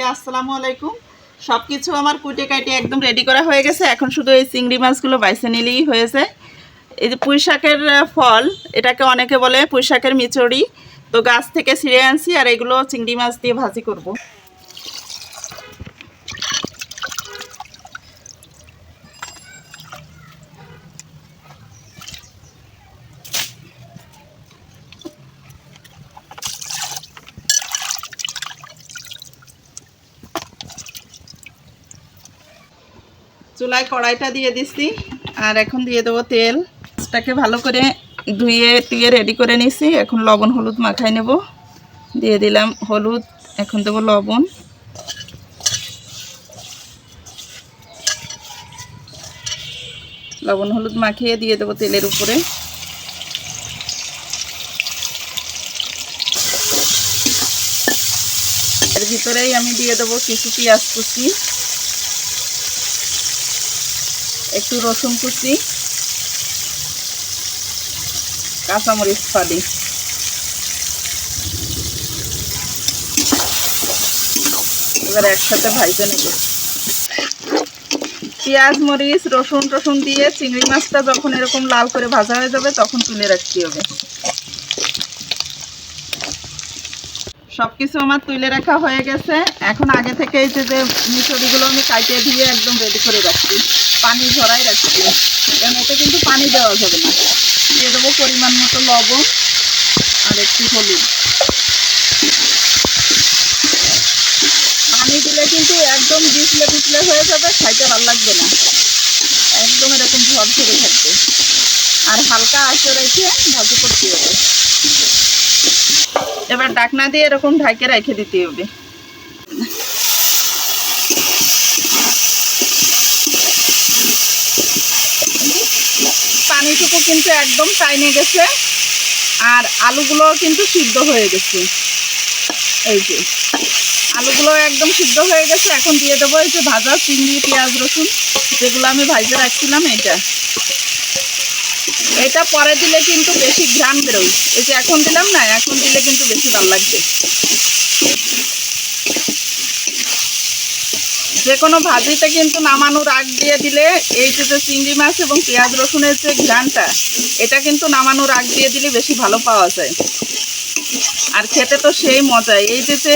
সবাইকে আসসালামু আলাইকুম। সব কিছু আমার কুটে কাটে একদম রেডি করা হয়ে গেছে। এখন শুধু এই চিংড়ি মাছগুলো বাইসে নিলেই হয়েছে। এই যে পুঁইশাকের ফল, এটাকে অনেকে বলে পুঁইশাকের মিচড়ি। তো গাছ থেকে ছিঁড়ে আনছি আর এগুলো চিংড়ি মাছ দিয়ে ভাজি করব। চুলায় কড়াইটা দিয়ে দিচ্ছি আর এখন দিয়ে দেবো তেল। মাছটাকে ভালো করে ধুয়ে, টুয়ে রেডি করে নিছি। এখন লবণ, হলুদ মাখাই নেব। দিয়ে দিলাম হলুদ, এখন দেবো লবণ। লবণ, হলুদ মাখিয়ে দিয়ে দেবো তেলের উপরে। এর ভিতরেই আমি দিয়ে দেবো কিছু পেঁয়াজ কুচি। একটু রসুন কুচি, কাঁচামরিচ ফালি। এবার একসাথে ভাইজে নেব। পেঁয়াজ, মরিচ, রসুন টসুন দিয়ে চিংড়ি মাছটা যখন এরকম লাল করে ভাজা হয়ে যাবে তখন তুলে রাখতে হবে। সব কিছু আমার তুলে রাখা হয়ে গেছে। এখন আগে থেকে এই যে মিচড়িগুলো আমি কাটিয়ে দিয়ে একদম রেডি করে রাখছি। পানি ঝরাই রাখছি। কারণ এতে কিন্তু পানি দেওয়া যাবে না। দিয়ে দেবো পরিমাণ মতো লবণ আর একটু হলুদ। পানি দিলে কিন্তু একদম বিছলে বিছলে হয়ে যাবে, খাইতে ভালো লাগবে না। একদম এরকম ঝরঝরে থাকবে। আর হালকা আঁচে রেখে ভাজি করতে হবে। এবার ডাকনা দিয়ে এরকম ঢাকে রেখে দিতে হবে। পানিটুকু কিন্তু একদম টাইনে গেছে। আর আলুগুলো কিন্তু সিদ্ধ হয়ে গেছে। এই যে আলুগুলো একদম সিদ্ধ হয়ে গেছে। এখন দিয়ে দেবো এই যে ভাজা চিংড়ি, পেঁয়াজ, রসুন, যেগুলো আমি ভাজে রাখছিলাম, এটা। এটা পরে দিলে কিন্তু বেশি ঘ্রাণ বেরোয়। এই যে এখন দিলাম না, এখন দিলে কিন্তু বেশি ভালো লাগবে। যে কোনো ভাজিতে কিন্তু নামানোর আগ দিয়ে দিলে এই যে চিংড়ি মাছ এবং পেঁয়াজ রসুনের যে ঘ্রাণটা, এটা কিন্তু নামানোর আগ দিয়ে দিলে বেশি ভালো পাওয়া যায়। আর খেতে তো সেই মজাই। এই যে যে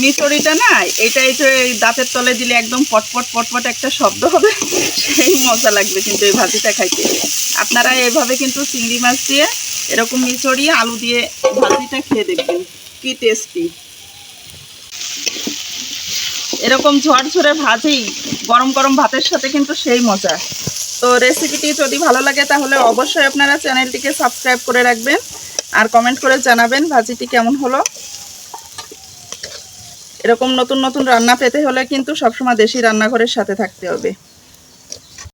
মিচড়িটা না, এটা এই যে দাঁতের তলে দিলে একদম পটপট পটপট একটা শব্দ হবে, সেই মজা লাগবে কিন্তু এই ভাজিটা খাইতে। আপনারা এইভাবে কিন্তু চিংড়ি মাছ দিয়ে এরকম মিচড়ি, আলু দিয়ে ভাজিটা খেয়ে দেখবেন। কি টেস্টি এরকম ঝরঝরে ভাজি গরম গরম ভাতের সাথে কিন্তু সেই মজা। তো রেসিপিটি যদি ভালো লাগে তাহলে অবশ্যই আপনারা চ্যানেলটিকে সাবস্ক্রাইব করে রাখবেন আর কমেন্ট করে জানাবেন ভাজিটি কেমন হলো। এরকম নতুন নতুন রান্না পেতে হলে কিন্তু সবসময় দেশি রান্নাঘরের সাথে থাকতে হবে।